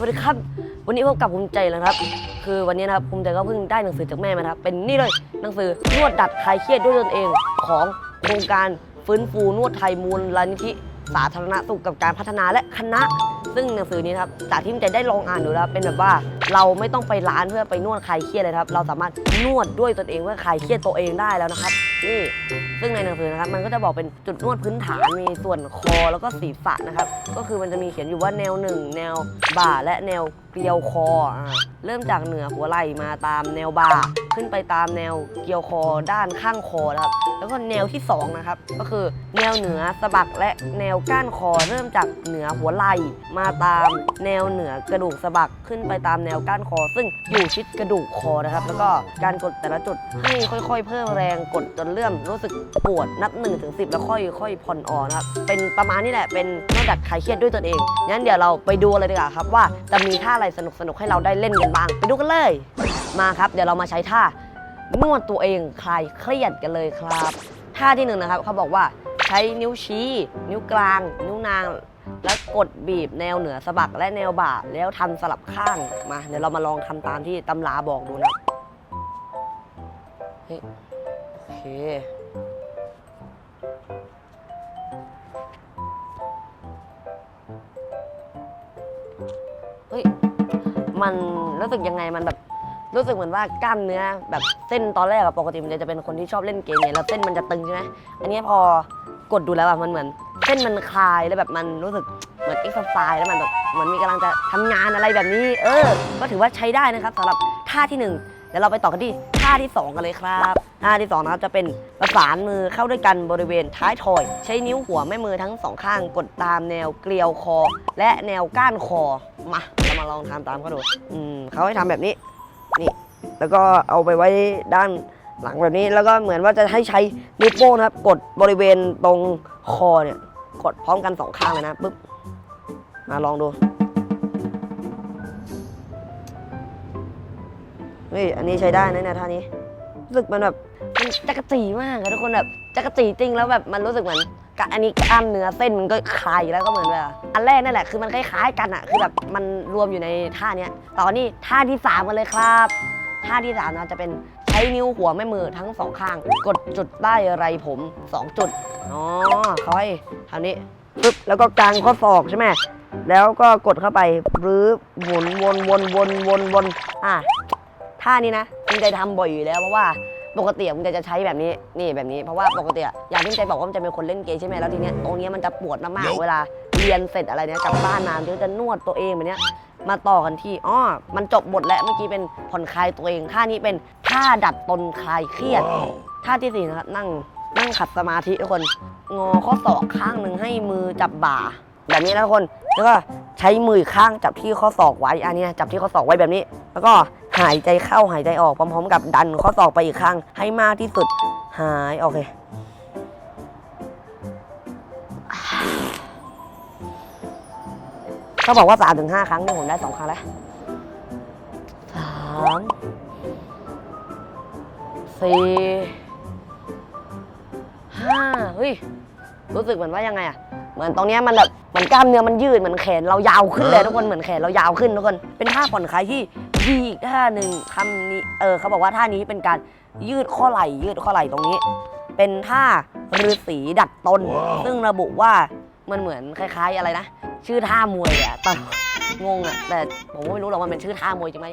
วัสดีครับ วันนี้พบกับภูมิใจแล้วครับ คือวันนี้นะครับภูมิใจก็เพิ่งได้หนังสือจากแม่มานะครับ เป็นนี่เลยหนังสือนวดดัดคลายเครียดด้วยตนเองของโครงการฟื้นฟูนวดไทยมูลนิธิสาธารณสุขกับการพัฒนาและคณะ ซึ่งหนังสือนี้ครับจากที่ภูมิใจได้ลองอ่านดูแล้วเป็นแบบว่าเราไม่ต้องไปร้านเพื่อไปนวดคลายเครียดเลยครับ เราสามารถนวดด้วยตนเองเพื่อคลายเครียดตัวเองได้แล้วนะครับ นี่ซึ่งในหนังสือนะครับมันก็จะบอกเป็นจุดนวดพื้นฐานมีส่วนคอแล้วก็ศีรษะนะครับ ก็คือมันจะมีเขียนอยู่ว่าแนวหนึ่งแนวบ่าและแนวเกลียวคออ่าเริ่มจากเหนือหัวไหล่มาตามแนวบ่าขึ้นไปตามแนวเกลียวคอด้านข้างคอนะครับ แล้วก็แนวที่สองนะครับก็คือแนวเหนือสะบักและแนวก้านคอ เริ่มจากเหนือหัวไหล่มาตามแนวเหนือกระดูกสะบักขึ้นไปตามแนวก้านคอ ซึ่งอยู่ชิดกระดูกคอนะครับ แล้วก็การกดแต่ละจุดให้ค่อยๆ เพิ่มแรงกดจนเริ่มรู้สึกปวดนับ1นถึงสิแล้วค่อยๆผ่อนอ่อนนะครับเป็นประมาณนี้แหละเป็นนวดดัดคลายเครียดด้วยตนเองงั้นเดี๋ยวเราไปดูเลยดีกว่าครับว่าจะมีท่าอะไรสนุกๆให้เราได้เล่นกันบ้าง ไปดูกันเลย มาครับ เดี๋ยวเรามาใช้ท่านวดตัวเองคลายเครียดกันเลยครับ ท่าที่หนึ่งนะครับเขาบอกว่าใช้นิ้วชี้ นิ้วกลาง นิ้วนาง แล้วกดบีบแนวเหนือสะบักและแนวบ่าแล้วทำสลับข้างมา เดี๋ยวเรามาลองทำตามที่ตำราบอกดูนะเฮ้โอเค มันรู้สึกยังไงมันแบบรู้สึกเหมือนว่ากล้ามเนื้อแบบเส้นตอนแรกอะปกติมันจะเป็นคนที่ชอบเล่นเกมไงแล้วเส้นมันจะตึงใช่ไหมอันนี้พอกดดูแล้วอะมันเหมือน เส้นมันคลายแล้วแบบมันรู้สึกเหมือนเอ็กซ์ไซส์แล้วมันแบบเหมือนมีกำลังจะทำงานอะไรแบบนี้ เออ ก็ถือว่าใช้ได้นะครับสำหรับท่าที่หนึ่งเดี๋ยวเราไปต่อกันที่ท่าที่สองกันเลยครับท่าที่สองนะครับจะเป็นประสานมือเข้าด้วยกันบริเวณท้ายทอย ใช้นิ้วหัวแม่มือทั้งสองข้างกดตามแนวเกลียวคอ และแนวก้านคอ มาเรามาลองทำตามเขาดูอืมเขาให้ทำแบบนี้ นี่ แล้วก็เอาไปไว้ด้านหลังแบบนี้ แล้วก็เหมือนว่าจะให้ใช้นิ้วโป้งนะครับ กดบริเวณตรงคอเนี่ย กดพร้อมกันสองข้างเลยนะปุ๊บ มาลองดู เฮ้ย อันนี้ใช้ได้นะเนี่ยท่านี้ รู้สึกมันแบบมันจักรจีมากอะทุกคนแบบจักรจีจริงแล้วแบบมันรู้สึกเหมือน กะอันนี้กล้ามเนื้อเส้นมันก็คลายแล้วก็เหมือนแบบอันแรกนั่นแหละคือมันคล้ายๆกันอะคือแบบมันรวมอยู่ในท่าเนี้ยต่อนี่ท่าที่สามกันเลยครับท่าที่สามนะจะเป็นใช้นิ้วหัวแม่มือทั้งสองข้าง กดจุดใต้ไรผมสองจุดอ๋อเขาให้ทำนี้ปึ๊บแล้วก็กางข้อศอกใช่ไหมแล้วก็กดเข้าไปหรือหมุนวนวนวนวนวนอะท่านี้นะมึงใจทำบ่อยอยู่แล้วเพราะว่า ปกติมึงจะใช้แบบนี้นี่แบบนี้เพราะว่าปกติอะอย่างที่ใจบอกว่ามันจะเป็นคนเล่นเกมใช่ไหมแล้วทีเนี้ยตรงเนี้ยมันจะปวดมากๆเวลาเรียนเสร็จอะไรเนี้ยกลับบ้านมาเดี๋ยวจะนวดตัวเองแบบเนี้ยมาต่อกันที่อ๋อมันจบบทแล้วเมื่อกี้เป็นผ่อนคลายตัวเองท่านี้เป็นท่าดัดตนคลายเครียดท่าที่สี่นะครับนั่งนั่งขัดสมาธิทุกคนงอข้อศอกข้างหนึ่งให้มือจับบ่า แบบนี้นะทุกคนแล้วก็ใช้มืออีกข้างจับที่ข้อศอกไว้อันเนี้ยจับที่ข้อศอกไว้แบบนี้ แล้วก็ หายใจเข้าหายใจออกพร้อมๆ กับดันข้อศอกไปอีกข้างให้มากที่สุด หายโอเคเขาบอกว่า3าถึงหครั้งนี่ผมได้สองครั้งแล้วสามสี่ห้าเฮ้ย รู้สึกเหมือนว่ายังไงอะเหมือนตรงเนี้ยมันแบบเหมือนกล้ามเนื้อมันยืดเหมือนแขนเรายาวขึ้นเลยทุกคนเหมือนแขนเรายาวขึ้นทุกคนเป็นท่าผ่อนคลายที่ ดีอีกท่าหนึ่งคำนี้เออเขาบอกว่าท่านี้เป็นการยืดข้อไหล่ยืดข้อไหล่ตรงนี้ เป็นท่าฤาษีดัดตน ซึ่งระบุว่ามันเหมือนคล้าย ๆ อะไรนะ ชื่อท่ามวยอะแต่งงอะแต่ผมก็ไม่รู้หรอกว่ามันเป็นชื่อท่ามวยจริงไหม